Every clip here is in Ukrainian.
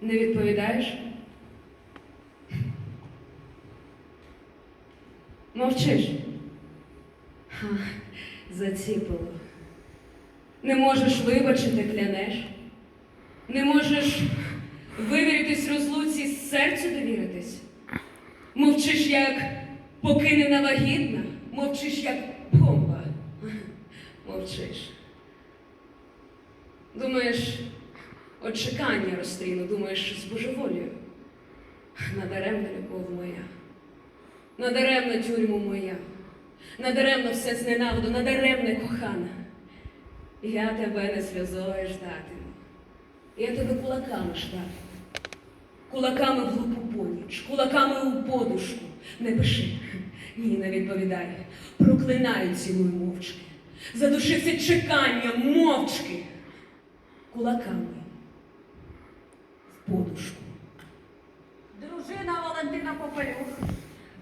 Не відповідаєш? Мовчиш. Ха, заціпило. Не можеш вибачити, клянеш. Не можеш вивіритись розлуці, серцю довіритись. Мовчиш, як покинена вагітна, мовчиш, як бомба. Мовчиш. Думаєш, от чекання розстріну, думаєш, з божеволію. Надаремна любов моя, надаремна тюрму моя, надаремно все зненавиду, надаремне кохана. Я тебе не сльозою ждатиму. Я тебе кулаками ждатиму. Кулаками в глупу поніч, кулаками у подушку. Не пиши. Ні, не відповідай. Проклинаю цілую мовчки. Задушився чеканням мовчки. Кулаками подушку. Дружина Валентина Попелюх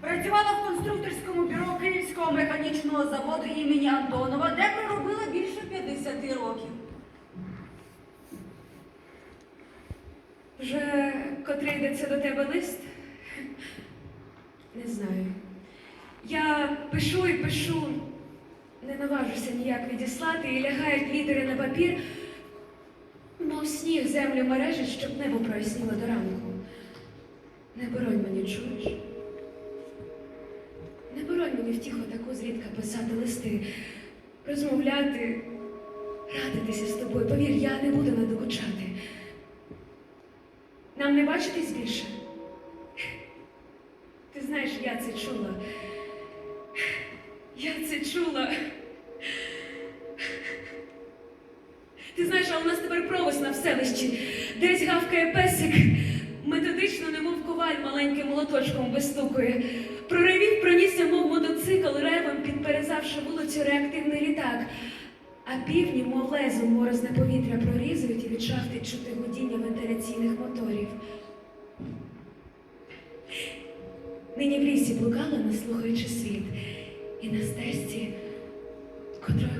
працювала в конструкторському бюро Київського механічного заводу імені Антонова, де проробила більше 50 років. Вже котрий йдеться до тебе лист? Не знаю. Я пишу і пишу, не наважуся ніяк відіслати і лягають літери на папір, мов сніг землю мережить, щоб небо проясніло до ранку. Не боронь мені, чуєш? Не боронь мені втіху таку зрідка писати листи, розмовляти, радитися з тобою. Повір, я не буду надокучати. Нам не бачитись більше? Ти знаєш, я це чула. Я це чула. У нас тепер провоз на вселищі. Десь гавкає песик, методично, немов коваль маленьким молоточком вистукує. Проривів пронісся, мов мотоцикл, ревом підперезавши вулицю реактивний літак. А півні, мов лезом, морозне повітря прорізують і від шахти чути гудіння вентиляційних моторів. Нині в лісі блукала, наслухаючи світ, і на стежці,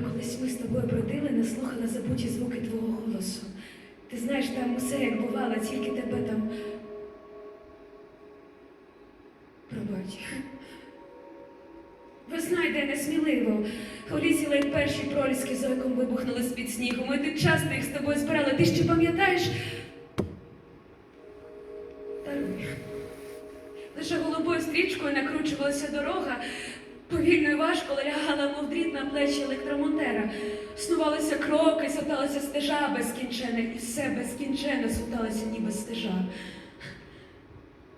колись ми з тобою бродили, наслухала забуті звуки твого голосу. Ти знаєш, там усе як бувало, тільки тебе там. Пробач. Весна йде несміливо. У лісі ледь перші проліски зойком вибухнули з-під снігу. Ми так часто їх з тобою збирали. Ти ще пам'ятаєш? Даруй. Лише голубою стрічкою накручувалася дорога. Повільно і важко лягала, мов дріт на плечі електромонтера. Снувалися кроки, соталася стежа безкінчена, і все безкінчене соталося ніби стежа.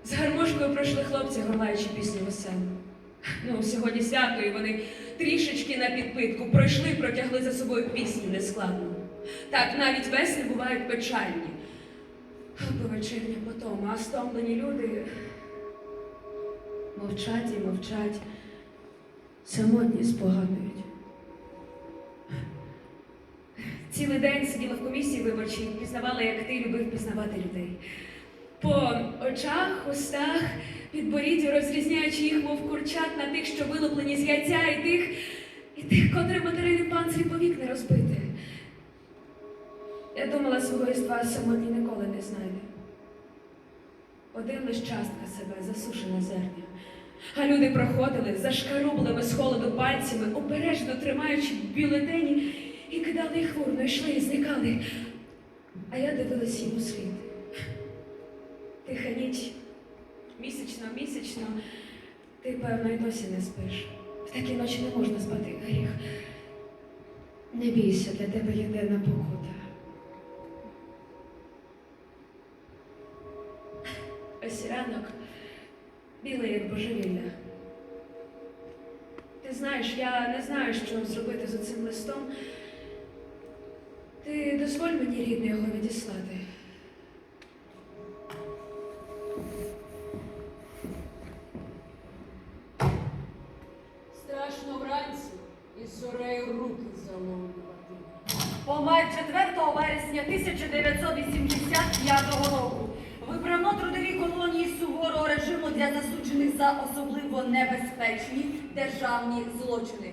З гармошкою пройшли хлопці, горлаючи пісню веселу. Ну, сьогодні свято, і вони трішечки на підпитку пройшли, протягли за собою пісню нескладну. Так, навіть весни бувають печальні. По вечірнім потом, а стомлені люди мовчать і мовчать, самотні спогадують. Цілий день сиділа в комісії виборчій, пізнавала, як ти любив пізнавати людей. По очах, устах, підборіддю, розрізняючи їх, мов курчат на тих, що вилуплені з яйця, і тих, і тих, котрим материни панцирі повік не розбити. Я думала, свого єства самотні ніколи не знайде. Один лиш частка себе засушена зерня. А люди проходили зашкарублими з холоду пальцями, обережно тримаючи бюлетені, і кидали їх урну, йшли і зникали. А я дивилась їм у слід. Тиха ніч, місячно, місячно, ти, певно, й досі не спиш. В такі ночі не можна спати гріх. Не бійся, для тебе єдина покута. Ось ранок, білий, як божевілля. Ти знаєш, я не знаю, що зробити з цим листом. Ти дозволь мені рідно його відіслати. Страшно вранці із зорею руки заломлювати. Помер 4 вересня 1985 року. Для засуджених за особливо небезпечні державні злочини.